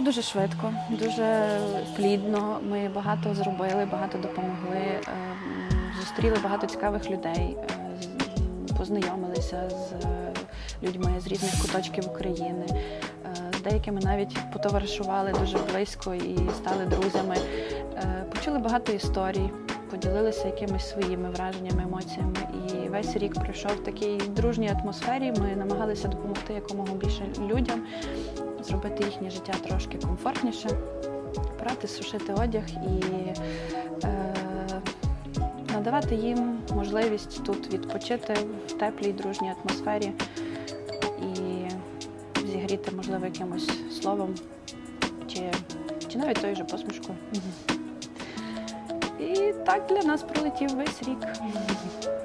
дуже швидко, дуже плідно. Ми багато зробили, багато допомогли. е, Зустріли багато цікавих людей, е, познайомилися з е, людьми з різних куточків України. Е, З деякими навіть потоваришували дуже близько і стали друзями. Почули багато історій, поділилися якимись своїми враженнями, емоціями. І весь рік пройшов в такій дружній атмосфері. Ми намагалися допомогти якомога більше людям, зробити їхнє життя трошки комфортніше, прати, сушити одяг і е, надавати їм можливість тут відпочити в теплій дружній атмосфері і зігріти, можливо, якимось словом чи, чи навіть тою же посмішкою. І так для нас пролетів весь рік.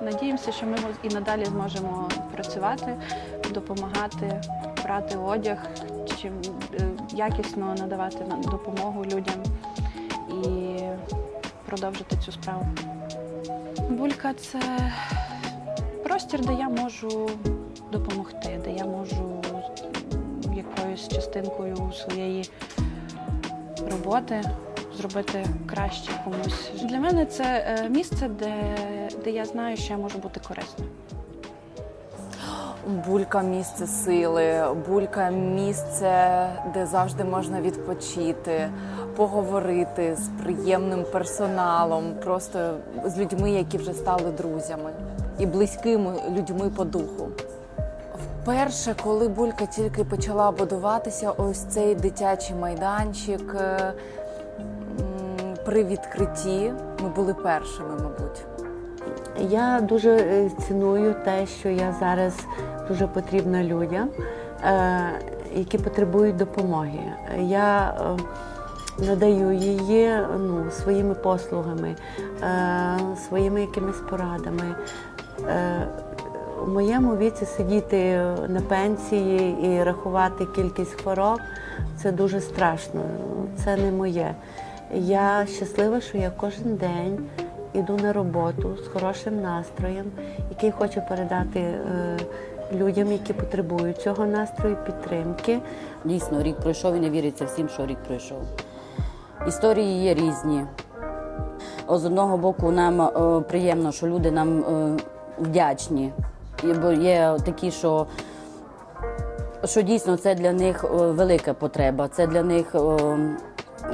Надіємося, що ми і надалі зможемо працювати, допомагати, брати одяг, чим е, якісно надавати на- допомогу людям і продовжити цю справу. Булька це простір, де я можу допомогти, де я можу якоюсь частинкою своєї роботи зробити краще комусь. Для мене це е, місце, де, де я знаю, що я можу бути корисною. Булька місце сили, булька місце, де завжди можна відпочити, поговорити з приємним персоналом, просто з людьми, які вже стали друзями і близькими людьми по духу. Вперше, коли булька тільки почала будуватися, ось цей дитячий майданчик е, при відкритті ми були першими, мабуть. Я дуже е, ціную те, що я зараз дуже потрібна людям, е, які потребують допомоги. Я е, надаю її ну, своїми послугами, своїми якимись порадами. У моєму віці сидіти на пенсії і рахувати кількість хвороб це дуже страшно. Це не моє. Я щаслива, що я кожен день іду на роботу з хорошим настроєм, який хочу передати е, людям, які потребують цього настрою, підтримки. Дійсно, рік пройшов і не віриться всім, що рік пройшов. Історії є різні. З одного боку, нам е, приємно, що люди нам е, вдячні. Бо є такі, що, що дійсно це для них е, велика потреба, це для них е,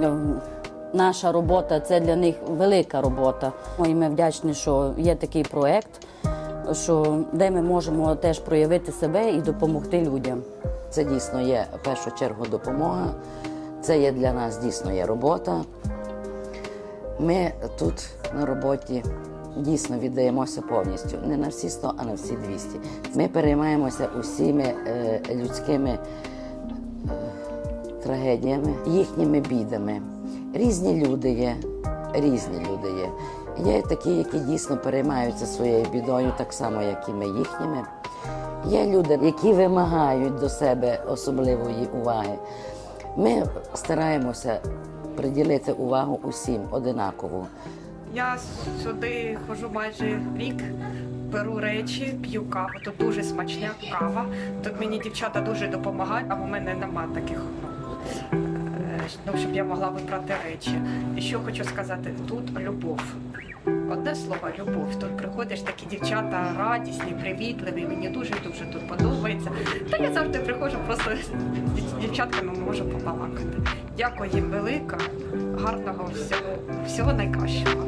е, наша робота, це для них велика робота. Ми вдячні, що є такий проєкт, що, де ми можемо теж проявити себе і допомогти людям. Це дійсно є в першу чергу допомога. Це є для нас дійсно є робота. Ми тут на роботі дійсно віддаємося повністю. Не на всі 100, а на всі 200. Ми переймаємося усіми е, людськими е, трагедіями, їхніми бідами. Різні люди є, різні люди є. Є такі, які дійсно переймаються своєю бідою, так само, як і ми їхніми. Є люди, які вимагають до себе особливої уваги. Ми стараємося приділити увагу усім одинаково. Я сюди ходжу майже рік, беру речі, п'ю каву. Тут дуже смачна кава. Тут мені дівчата дуже допомагають, а у мене нема таких. Ну, щоб я могла вибрати речі. І що хочу сказати, тут любов. Одне слово любов. Тут приходиш такі дівчата радісні, привітливі. Мені дуже дуже тут подобається. Та я завжди приходжу, просто з дівчатками можу побалакати. Дякую їм велика, гарного всього, всього найкращого.